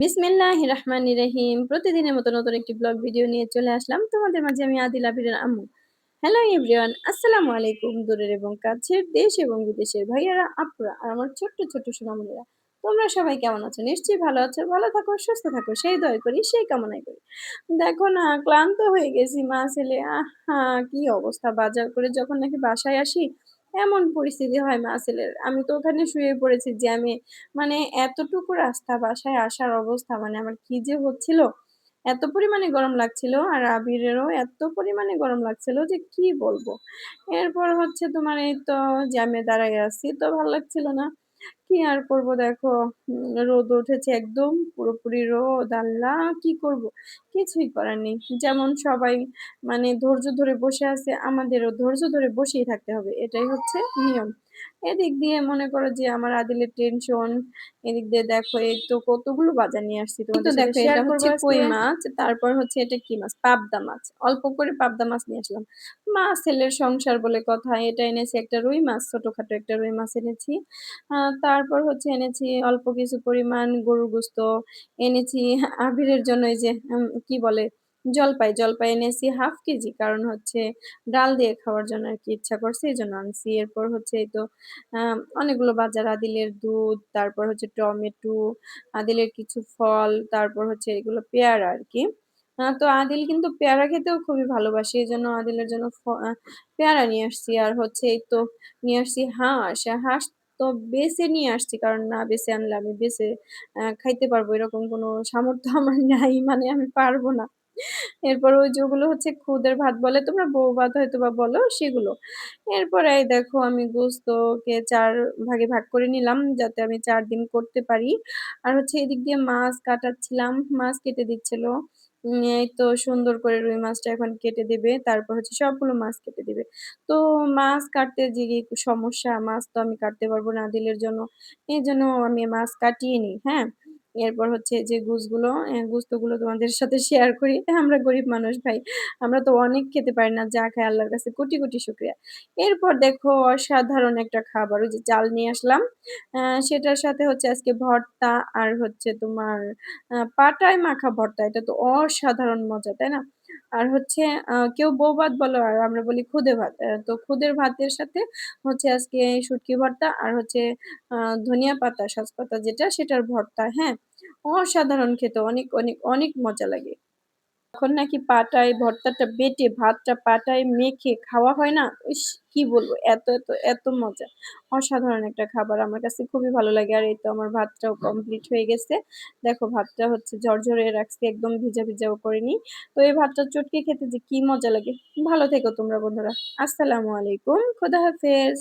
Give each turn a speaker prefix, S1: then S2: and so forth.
S1: বিসমিল্লাহ রহমান রহিম। প্রতিদিনের মতো নতুন একটি ব্লগ ভিডিও নিয়ে চলে আসলাম। তোমাদের মাঝে আমি আদিল আবিরের আম্মু। হ্যালো এভরিওয়ান আসসালামু আলাইকুম। দূরের এবং কাছের দেশ এবং বিদেশের ভাইয়ারা, আপুরা আর আমার ছোট্ট ছোট্ট সোনামণিরা। তোমরা সবাই কেমন আছো? নিশ্চয়ই ভালো আছো। ভালো থাকো, সুস্থ থাকো, সেই দয় করি, সেই কামনাই করি। দেখো না, ক্লান্ত হয়ে গেছি মা ছেলে। আহা, কি অবস্থা? বাজার করে যখন নাকি বাসায় আসি এমন পরিস্থিতি হয় মা ছেলের আমি তো ওখানে শুয়ে পড়েছি আমি মানে এতটুকু রাস্তা বাসায় আসার অবস্থা মানে আমার কি যে হচ্ছিল, এত পরিমাণে গরম লাগছিল আর আবিরেরও এত পরিমাণে গরম লাগছিল যে কি বলব। এরপর হচ্ছে তোমার এই তো জ্যামে দাঁড়াই আছি, তো ভালো লাগছিল না। কি আর করব দেখো? রোদ উঠেছে একদম পুরোপুরি রোদ আল্লাহ কি করব? কিছুই করার নেই। যেমন সবাই মানে ধৈর্য ধরে বসে আছে আমাদেরও ধৈর্য ধরে বসেই থাকতে হবে এটাই হচ্ছে নিয়ম। এদিক দিয়ে মনে করো যে আমার আদিলের টেনশন এদিক দিয়ে দেখো এই তো কতগুলো বাজার নিয়ে আসছি তো দেখো এটা হচ্ছে কই মাছ তারপর হচ্ছে এটা কি মাছ? পাবদা মাছ। অল্প করে পাবদা মাছ নিয়ে আসলাম। মা ছেলের সংসার বলে কথা এটা এনেছি একটা রুই মাছ ছোটখাটো একটা রুই মাছ এনেছি। তারপর হচ্ছে এনেছি অল্প কিছু পরিমাণ গরুর গোস্ত, এনেছি আবিরের জন্য এই যে কি বলে, জলপাই। জলপাই এনেছি হাফ কেজি কারণ হচ্ছে ডাল দিয়ে খাওয়ার জন্য আর কি ইচ্ছা করছে, এই জন্য আনছি। এরপর হচ্ছে এই তো অনেকগুলো বাজার, আদিলের দুধ, তারপর হচ্ছে টমেটো, আদিলের কিছু ফল, তারপর হচ্ছে এগুলো পেয়ারা আর কি। তো আদিল কিন্তু পেয়ারা খেতেও খুবই ভালোবাসে, এই জন্য আদিলের জন্য পেয়ারা নিয়ে আসছি। আর হচ্ছে এই তো, নিয়ে আসছি হাঁস। হাঁস তো বেছে নিয়ে আসছি, কারণ না বেছে আনলে আমি বেছে খাইতে পারব, এরকম কোনো সামর্থ্য আমার নাই মানে আমি পারব না। এরপর ওই যেগুলো হচ্ছে খুদের ভাত বলে, তোমরা বউ ভাত হয়তো বা বলো সেগুলো। এরপরে দেখো আমি গোস্তকে চার ভাগে ভাগ করে নিলাম, যাতে আমি চার দিন করতে পারি। আর হচ্ছে এদিক দিয়ে মাছ কাটাচ্ছিলাম, মাছ কেটে দিচ্ছিল। এই তো সুন্দর করে রুই মাছটা এখন কেটে দেবে, তারপর হচ্ছে সবগুলো মাছ কেটে দিবে। তো মাছ কাটতে যে সমস্যা? মাছ তো আমি কাটতে পারব না দিলের জন্য, এই জন্য আমি মাছ কাটিয়ে নিই হ্যাঁ? এরপর হচ্ছে যে গুছগুলো গুস্তগুলো তোমাদের সাথে শেয়ার করি। আমরা গরিব মানুষ ভাই, আমরা তো অনেক খেতে পারি না, যা খাই আল্লাহর কাছে কোটি কোটি শুক্রিয়া। এরপর দেখো অসাধারণ একটা খাবার, ওই যে চাল নিয়ে আসলাম। সেটার সাথে হচ্ছে আজকে ভর্তা আর হচ্ছে তোমার পাটায় মাখা ভর্তা, এটা তো অসাধারণ মজা, তাই না? আর হচ্ছে কেউ বউ ভাত বলো, আর আমরা বলি খুদে ভাত। তো খুদের ভাতের সাথে হচ্ছে আজকে শুটকি ভর্তা আর হচ্ছে ধনিয়া পাতা পাতা যেটা, সেটার ভর্তা হ্যাঁ? অসাধারণ খেতে, অনেক অনেক অনেক মজা লাগে। এখন নাকি পাটায় ভর্তাটা বেটে, ভাতটা পাটায় মেখে খাওয়া হয় না? কি বলব? এত এত এত মজা। অসাধারণ একটা খাবার আমার কাছে খুবই ভালো লাগে। আর এই তো আমার ভাতটাও কমপ্লিট হয়ে গেছে। দেখো, ভাতটা হচ্ছে ঝরঝরে রাখছি একদম ভিজা ভিজাও করিনি। তো এই ভাতটা চটকে খেতে যে কি মজা লাগে। ভালো থেকো তোমরা বন্ধুরা। আসসালামু আলাইকুম। খোদা হাফেজ।